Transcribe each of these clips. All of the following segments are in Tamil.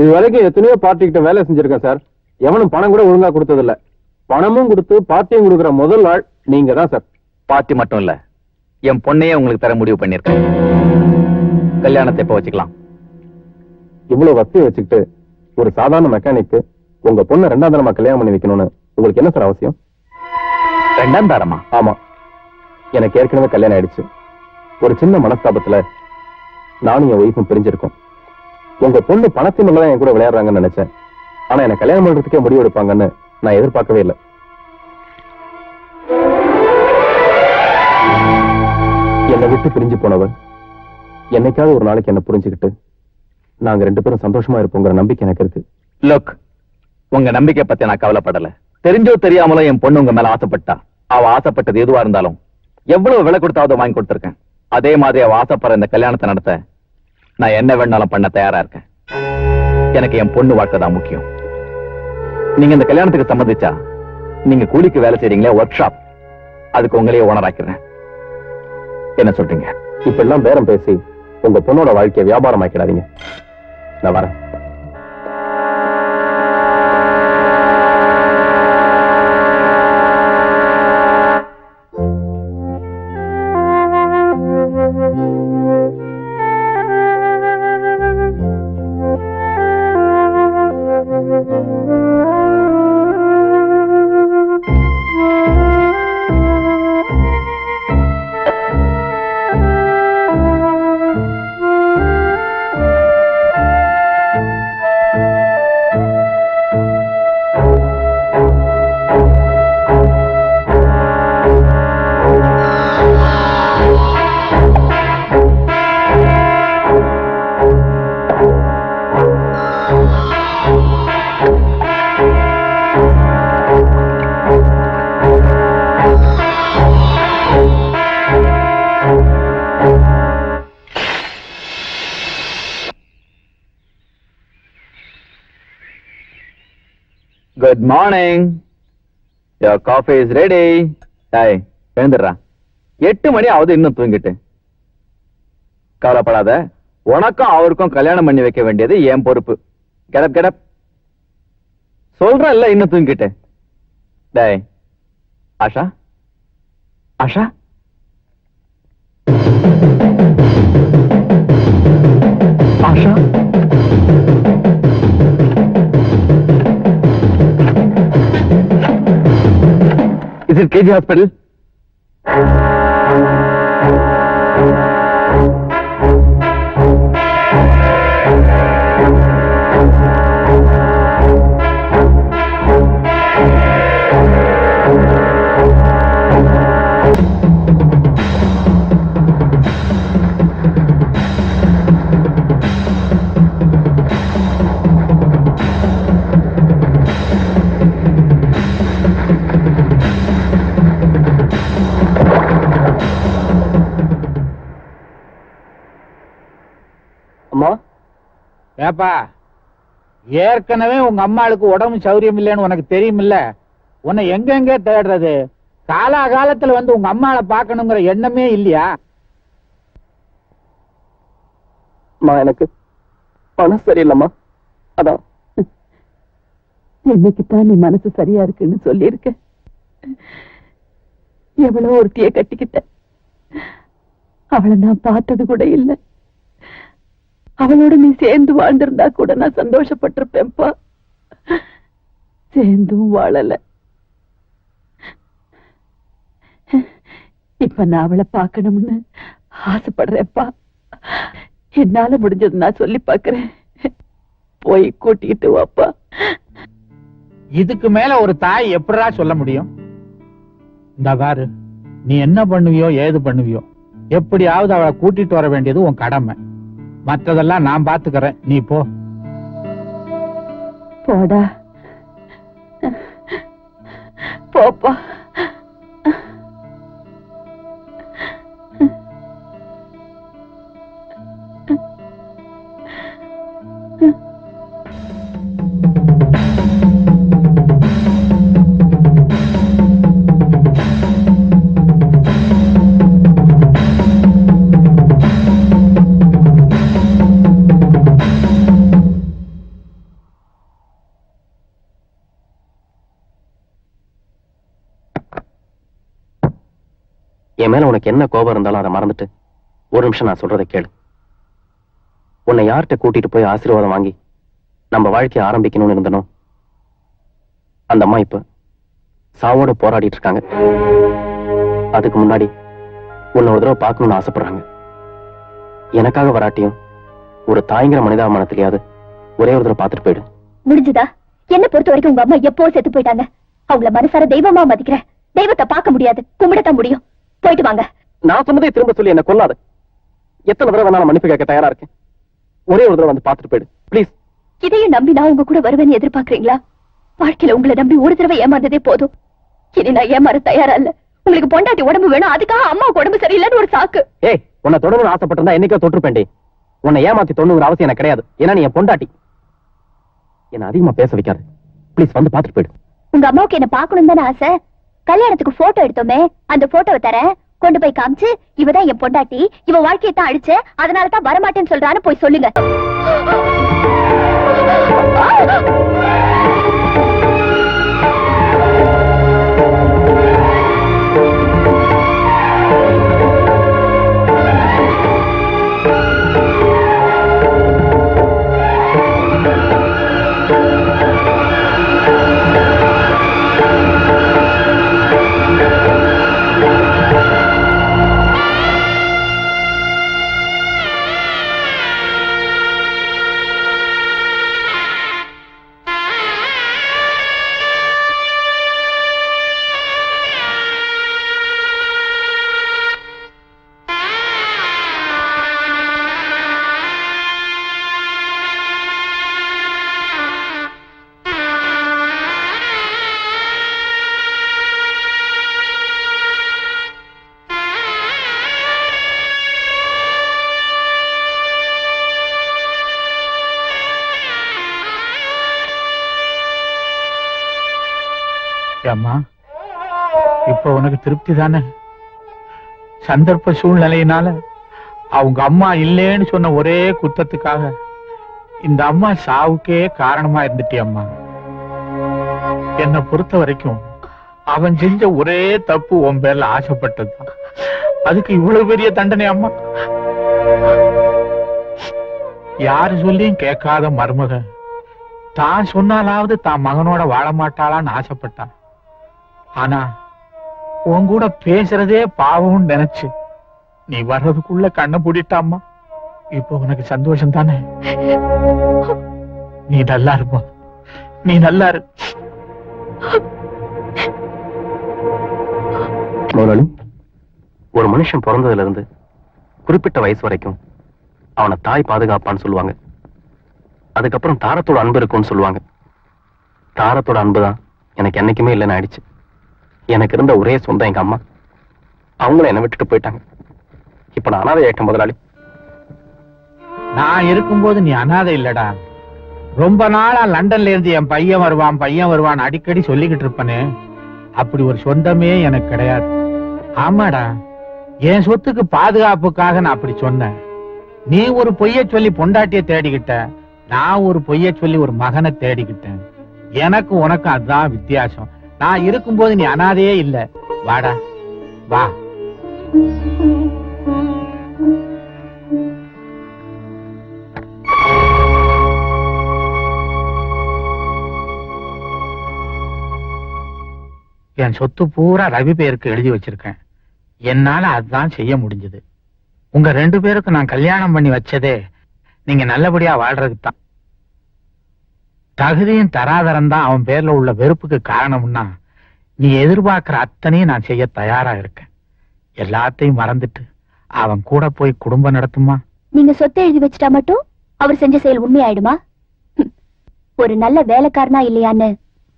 இது வரைக்கும் எத்தனையோ பார்ட்டி கிட்ட வேலை செஞ்சிருக்கேன் சார். எவனும் பணம் கூட ஒழுங்கா கொடுத்தது இல்ல பணமும் கொடுத்து பார்ட்டியும் கொடுக்குற முதல் ஆள் நீங்க தான் சார். பார்ட்டி மட்டும் இல்ல. என் பொண்ணையே உங்களுக்கு தர முடிவு பண்ணிருக்கேன் கல்யாணத்தை இப்ப வச்சுக்கலாம். இவ்வளவு வசதி வச்சுக்கிட்டு ஒரு சாதாரண மெக்கானிக்கு உங்க பொண்ணை ரெண்டாம் தரமா கல்யாணம் பண்ணி வைக்கணும்னு உங்களுக்கு என்ன சார் அவசியம்? ரெண்டாம் தாரமா? ஆமா. எனக்கு ஏற்கனவே கல்யாணம் ஆயிடுச்சு. ஒரு சின்ன மனஸ்தாபத்துல நானும் என் ஒய்ஃபும் பிரிஞ்சிருக்கோம். உங்க பொண்ணு பணத்தின் தான் என் கூட விளையாடுறாங்கன்னு நினைச்சேன். ஆனா என்ன கல்யாணம் பண்றதுக்கே முடிவு எடுப்பாங்கன்னு நான் எதிர்பார்க்கவே இல்லை. என்னை விட்டு பிரிஞ்சு போனவன் என்னைக்காவது ஒரு நாளைக்கு என்ன புரிஞ்சுக்கிட்டு நாங்க ரெண்டு பேரும் சந்தோஷமா இருப்போங்கிற நம்பிக்கை எனக்கு இருக்கு. லுக் உங்க நம்பிக்கை பத்தி நான் கவலைப்படல. தெரிஞ்சோ தெரியாமலோ என் பொண்ணு உங்க மேல ஆசைப்பட்டா. அவ ஆசைப்பட்டது எதுவா இருந்தாலும் எவ்வளவு விலை கொடுத்தாவது வாங்கி கொடுத்திருக்கேன். அதே மாதிரி அவ ஆசைப்படுற இந்த கல்யாணத்தை நடத்த நான் என்ன வேணாலும் பண்ண தயாரா இருக்கேன். எனக்கு என் பொண்ணு வாழ்க்கை தான் முக்கியம். நீங்க இந்த கல்யாணத்துக்கு சம்மதிச்சா நீங்க கூலிக்கு வேலை செய்றீங்களே ஒர்க் ஷாப் அதுக்கு உங்களையே ஓனர் ஆக்கிறேன் என்ன சொல்றீங்க? இப்ப எல்லாம் பேரம் பேசி உங்க பொண்ணோட வாழ்க்கையை வியாபாரம் ஆக்கிடாதீங்க. நான் வரேன். Good morning your coffee is ready டாய் எழுந்துடுறா. எட்டு மணி ஆகுது இன்னும் தூங்கிட்டு. கவலைப்படாத. உனக்கும் அவருக்கும் கல்யாணம் பண்ணி வைக்க வேண்டியது என் பொறுப்பு. கெடப் கெடப் சொல்றேன் இல்ல இன்னும் தூங்கிட்டு. டாய் Asha? Asha? Asha? It KG hospital ஏப்பா ஏற்கனவே உங்க அம்மாளுக்கு உடம்பு சௌரியம் இல்லைன்னு உனக்கு தெரியுமில்ல? உன்னை எங்கெங்க தேடுறது? காலாகாலத்துல வந்து உங்க அம்மாவை பார்க்கணுங்கிற எண்ணமே இல்லையா? அம்மா எனக்கு பணம் சரியில்லம்மா. அதான். இன்னைக்குத்தான் நீ மனசு சரியா இருக்குன்னு சொல்லியிருக்க? எவ்வளவு ஒருத்திய கட்டிக்கிட்ட அவளை நான் பார்த்தது கூட இல்ல. அவளோட நீ சேர்ந்து வாழ்ந்திருந்தா கூட நான் சந்தோஷப்பட்டிருப்பேன்ப்பா. சேர்ந்தும் வாழல. இப்ப நான் அவளை பார்க்கணும்னு ஆசைப்படுறேன்ப்பா. என்னால முடிஞ்சது நான் சொல்லி பார்க்கறேன். போய் கூட்டிட்டு வாப்பா. இதுக்கு மேல ஒரு தாய் எப்படா சொல்ல முடியும்? இந்த பாரு நீ என்ன பண்ணுவியோ ஏது பண்ணுவியோ எப்படியாவது அவளை கூட்டிட்டு வர வேண்டியது உன் கடமை. மற்றதெல்லாம் நான் பாத்துக்கறேன். நீ போ. போடா. போப்பா என் மேல உனக்கு என்ன கோபம் இருந்தாலும் அதை மறந்துட்டு ஒரு நிமிஷம் நான் சொல்றதை கேளு. உன்னை யார்கிட்ட கூட்டிட்டு போய் ஆசீர்வாதம் வாங்கி நம்ம வாழ்க்கையை ஆரம்பிக்கணும்னு இருந்தனோ? அந்த அம்மா இப்ப சாவோட போராடிட்டு இருக்காங்க. அதுக்கு முன்னாடி உன்னை ஒரு தடவை பார்க்கணும்னு ஆசைப்படுறாங்க. எனக்காக வராட்டியும் ஒரு தாய்ங்கிற மனிதாபமானத்திலேயாவது ஒரே ஒரு தடவை பார்த்துட்டு போயிடு. முடிஞ்சுதா? என்ன பொறுத்த வரைக்கும் உங்க அம்மா எப்போ செத்து போயிட்டாங்க? அவங்கள மனசார தெய்வமா மதிக்கிறேன் தெய்வத்தை பார்க்க முடியாது. கும்பிடத்தான் முடியும். போயிட்டு வாங்க. நான் சொன்னதை திரும்ப சொல்லி என்ன கொல்லாத. எத்தனை தடவை வேணாலும் மன்னிப்பு கேட்க தயாரா இருக்கேன். ஒரே ஒரு தடவை வந்து பார்த்துட்டு போயிடு. ப்ளீஸ் இதையும் நம்பி நான் உங்க கூட வருவேன்னு எதிர்பார்க்கறீங்களா? வாழ்க்கையில உங்களை நம்பி ஒரு தடவை ஏமாந்ததே போதும். இனி நான் ஏமாற தயாரா இல்ல. உங்களுக்கு பொண்டாட்டி உடம்பு வேணும். அதுக்காக அம்மாவுக்கு உடம்பு சரியில்லைன்னு ஒரு சாக்கு. ஏய் உன்னை தொடர்ந்து ஆசைப்பட்டிருந்தா என்னைக்கோ தொற்றுப்பேன்டி. உன்னை ஏமாத்தி தொண்ணுங்கிற அவசியம் எனக்கு கிடையாது. ஏன்னா நீ என் பொண்டாட்டி. என்ன அதிகமா பேச வைக்காது. ப்ளீஸ் வந்து பார்த்துட்டு போயிடு. உங்க அம்மாவுக்கு என்ன பாக்கணும் தானே ஆசை? கல்யாணத்துக்கு போட்டோ எடுத்தோமே அந்த போட்டோவை தரேன் கொண்டு போய் காமிச்சு இவதான் என் பொண்டாட்டி இவ வாழ்க்கையை தான் அழிச்ச அதனால தான் வரமாட்டேன்னு சொல்றான்னு போய் சொல்லுங்க. அம்மா இப்ப உனக்கு திருப்தி தானே? சந்தர்ப்ப சூழ்நிலையினால அவங்க அம்மா இல்லேன்னு சொன்ன ஒரே குத்தத்துக்காக இந்த அம்மா சாவுக்கே காரணமா இருந்துட்டே அம்மா. என்னை பொறுத்த வரைக்கும் அவன் செஞ்ச ஒரே தப்பு உன் பேர்ல ஆசைப்பட்டதுதான் அதுக்கு இவ்வளவு பெரிய தண்டனை அம்மா? யாரு சொல்லியும் கேட்காத மருமக. தான் சொன்னாலாவது தான் மகனோட வாழ மாட்டாளான்னு ஆசைப்பட்டான் ஆனா உன் கூட பேசுறதே பாவம்னு நினைச்சு நீ வர்றதுக்குள்ள கண்ணை பூட்டிட்டாம்மா இப்போ உனக்கு சந்தோஷம் தானே நீ நல்லா இருப்பா. நீ நல்லா இரு. ஒரு மனுஷன் பிறந்ததுல இருந்து குறிப்பிட்ட வயசு வரைக்கும் அவனை தாய் பாதுகாப்பான்னு சொல்லுவாங்க. அதுக்கப்புறம் தாரத்தோட அன்பு இருக்கும்னு சொல்லுவாங்க. தாரத்தோட அன்பு தான் எனக்கு என்னைக்குமே இல்லைன்னு ஆயிடுச்சு. எனக்கு இருந்த ஒரே சொந்தம் எங்க அம்மா. அவங்களும் என்னை விட்டுட்டு போயிட்டாங்க. இப்ப நான் அனாதை ஆயிட்டேன் முதலாளி. நான் இருக்கும்போது நீ அனாதை இல்லடா. ரொம்ப நாளா லண்டன்ல இருந்து என் பையன் வருவான் பையன் வருவான் அடிக்கடி சொல்லிக்கிட்டு இருப்பனே. அப்படி ஒரு சொந்தமே எனக்கு கிடையாது. ஆமாடா. என் சொத்துக்கு பாதுகாப்புக்காக நான் அப்படி சொன்னேன். நீ ஒரு பொய்ய சொல்லி பொண்டாட்டிய தேடிக்கிட்ட நான் ஒரு பொய்ய சொல்லி ஒரு மகனை தேடிக்கிட்டேன். எனக்கு உனக்கு அதுதான் வித்தியாசம். நான் இருக்கும்போது நீ அனாதையே இல்ல. வாடா. வா. என் சொத்து பூரா ரவி பேருக்கு எழுதி வச்சிருக்கேன். என்னால அதுதான் செய்ய முடிஞ்சது. உங்க ரெண்டு பேருக்கு நான் கல்யாணம் பண்ணி வச்சதே நீங்க நல்லபடியா வாழ்றதுக்கு தான் தகுதியும் தராதரம் தான் அவன் பேர்ல உள்ள வெறுப்புக்கு காரணம்னா நீ எதிர்பார்க்கிற அத்தனையும் நான் செய்ய தயாரா இருக்கேன். எல்லாத்தையும் மறந்துட்டு அவன் கூட போய் குடும்பம் நடத்துமா? நீங்க சொத்தை எழுதி வச்சிட்டா மட்டும் அவர் செஞ்ச செயல் உண்மையாயிடுமா? ஒரு நல்ல வேலைக்காரனா இல்லையான்னு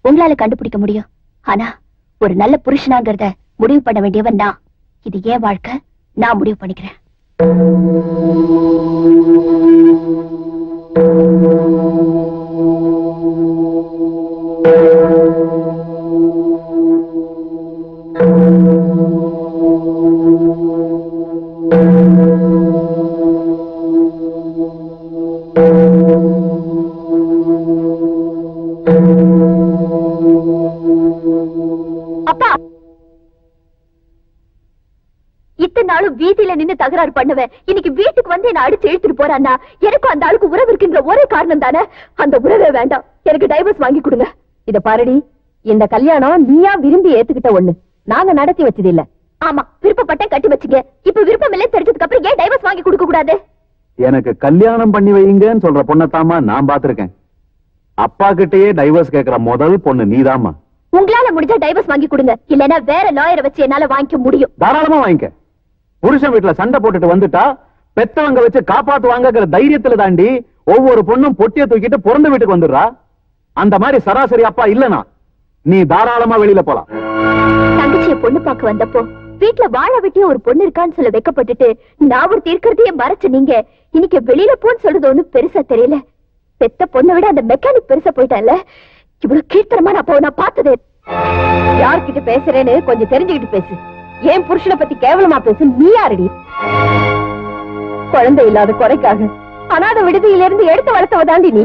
உங்களால கண்டுபிடிக்க முடியும். ஆனா ஒரு நல்ல புருஷனாங்கிறத முடிவு பண்ண வேண்டியவன் நான். இது ஏன் வாழ்க்கை? நான் முடிவு பண்ணிக்கிறேன். அப்பா வெளியில நின்னு தகராறு பண்ணுவேன். இன்னைக்கு வீட்டுக்கு வந்து என்ன அடிச்சு இழுத்துட்டு போறான்னா எனக்கும் அந்த ஆளுக்கு உறவு இருக்கின்ற ஒரே காரணம் தானே? அந்த உறவே வேண்டாம். எனக்கு டைவர்ஸ் வாங்கி கொடுங்க. இத பாருடி இந்த கல்யாணம் நீயா விரும்பி ஏத்துக்கிட்ட ஒண்ணு. நாங்க நடத்தி வச்சது இல்ல ஆமா விருப்பப்பட்டேன் கட்டி வச்சுங்க இப்ப விருப்பம் இல்லைன்னு தெரிஞ்சதுக்கு அப்புறம் ஏன் டைவர்ஸ் வாங்கி கொடுக்க கூடாது? எனக்கு கல்யாணம் பண்ணி வைங்கன்னு சொல்ற பொண்ணத்தாமா நான் பாத்திருக்கேன் அப்பா கிட்டயே டைவர்ஸ் கேக்குற முதல் பொண்ணு நீதாம்மா. உங்களால முடிஞ்சா டைவர்ஸ் வாங்கி கொடுங்க. இல்லனா வேற லாயரை வச்சு என்னால வாங்கிக்க முடியும். தாராளமா வாங்கிக்க. புருஷன் வீட்டுல சண்டை போட்டுட்டு வந்துட்டா பெத்தவங்க வச்சு காப்பாத்துவாங்கங்கிற தைரியத்துல தாண்டி ஒவ்வொரு பொண்ணும் பொட்டிய தூக்கிட்டு பிறந்த வீட்டுக்கு வந்துடுறா. அந்த மாதிரி சராசரி அப்பா இல்லனா நீ தாராளமா வெளியில போலாம். தங்கச்சிய பொண்ணு பார்க்க வந்தப்போ வீட்டுல வாழ வெட்டிய ஒரு பொண்ணு இருக்கான்னு சொல்ல வெக்கப்பட்டுட்டு நான் ஒரு தீர்க்கறதையே மறைச்சு நீங்க இன்னைக்கு வெளியில போன்னு சொல்றது ஒண்ணும் பெருசா தெரியல. பெத்த பொண்ணை விட அந்த மெக்கானிக் பெருசா போயிட்டான்ல. இவ்வளவு நான் அப்போ நான் பார்த்தது. யார்கிட்ட பேசுறேன்னு கொஞ்சம் தெரிஞ்சுக்கிட்டு பேசு. ஏன் புருஷனை பத்தி கேவலமா பேசு நீ யாரடி? குழந்தை இல்லாத குறைக்காக அநாத விடுதியில இருந்து எடுத்து வளர்த்தவதாண்டி நீ.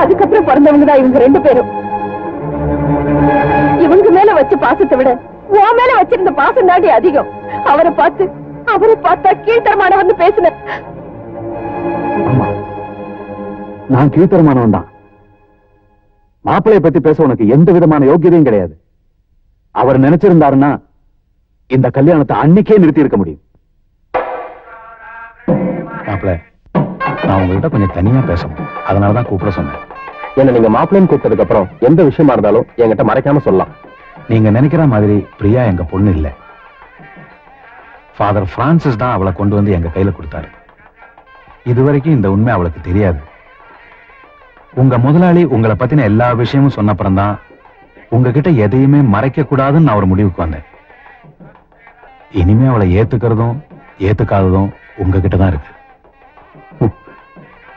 அதுக்கப்புறம் பிறந்தவங்க தான் இவங்க ரெண்டு பேரும். இவங்க மேல வச்சு பாசத்தை விட உன் மேல வச்சிருந்த பாசம் தாண்டி அதிகம். அவரை பார்த்து அவரை பார்த்தா கீழ்த்தரமான வந்து பேசுன ஆமா நான் கீழ்த்தரமானவன் தான். மாப்பிளைய பத்தி பேச உனக்கு எந்த விதமான யோகியதையும் கிடையாது. அவர் நினைச்சிருந்தாருன்னா இந்த கல்யாணத்தை அன்னைக்கே நிறுத்தி இருக்க முடியும் நான் உங்ககிட்ட கொஞ்சம் தனியா பேசணும். அதனாலதான் கூப்பிட சொன்னேன். என்ன நீங்க மாப்பிள்ளைன்னு கூப்பிட்டதுக்கு அப்புறம் எந்த விஷயமா இருந்தாலும் என்கிட்ட மறைக்காம சொல்லலாம். நீங்க நினைக்கிற மாதிரி பிரியா எங்க பொண்ணு இல்ல. ஃபாதர் பிரான்சிஸ் தான் அவளை கொண்டு வந்து எங்க கையில கொடுத்தாரு. இதுவரைக்கும் இந்த உண்மை அவளுக்கு தெரியாது. உங்க முதலாளி உங்களை பத்தின எல்லா விஷயமும் சொன்னப்புறம் தான் உங்ககிட்ட எதையுமே மறைக்க கூடாதுன்னு நான் ஒரு முடிவுக்கு வந்தேன். இனிமே அவளை ஏத்துக்கிறதும் ஏத்துக்காததும் உங்ககிட்ட தான் இருக்கு.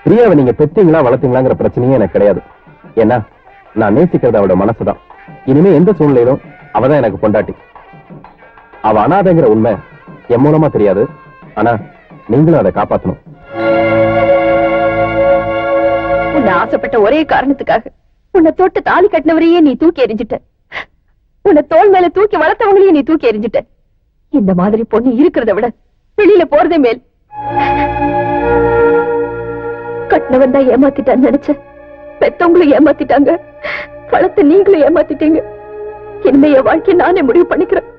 பிரியாவை நீங்க பெத்தீங்களா வளர்த்தீங்களாங்கிற பிரச்சனையே எனக்கு கிடையாது. ஏன்னா நான் நேசிக்கிறது அவளோட மனசுதான். இனிமே எந்த சூழ்நிலையிலும் அவதான் எனக்கு பொண்டாட்டி. அவ அனாதைங்கிற உண்மை என் மூலமா தெரியாது. ஆனா நீங்களும் அதை காப்பாத்தணும். உன்னை ஆசைப்பட்ட ஒரே காரணத்துக்காக உன்னை தொட்டு தாலி கட்டினவரையே நீ தூக்கி எறிஞ்சிட்ட. உன்னை தோல் மேல தூக்கி வளர்த்தவங்களையே நீ தூக்கி எறிஞ்சிட்ட. இந்த மாதிரி பொண்ணு இருக்கிறத விட வெளியில போறதே மேல். கட்டினவன் தான் ஏமாத்திட்டான்னு நினைச்சேன் பெத்தவங்களும் ஏமாத்திட்டாங்க. வளர்த்த நீங்களும் ஏமாத்திட்டீங்க. இனிமே என் வாழ்க்கையை நானே முடிவு பண்ணிக்கிறேன்.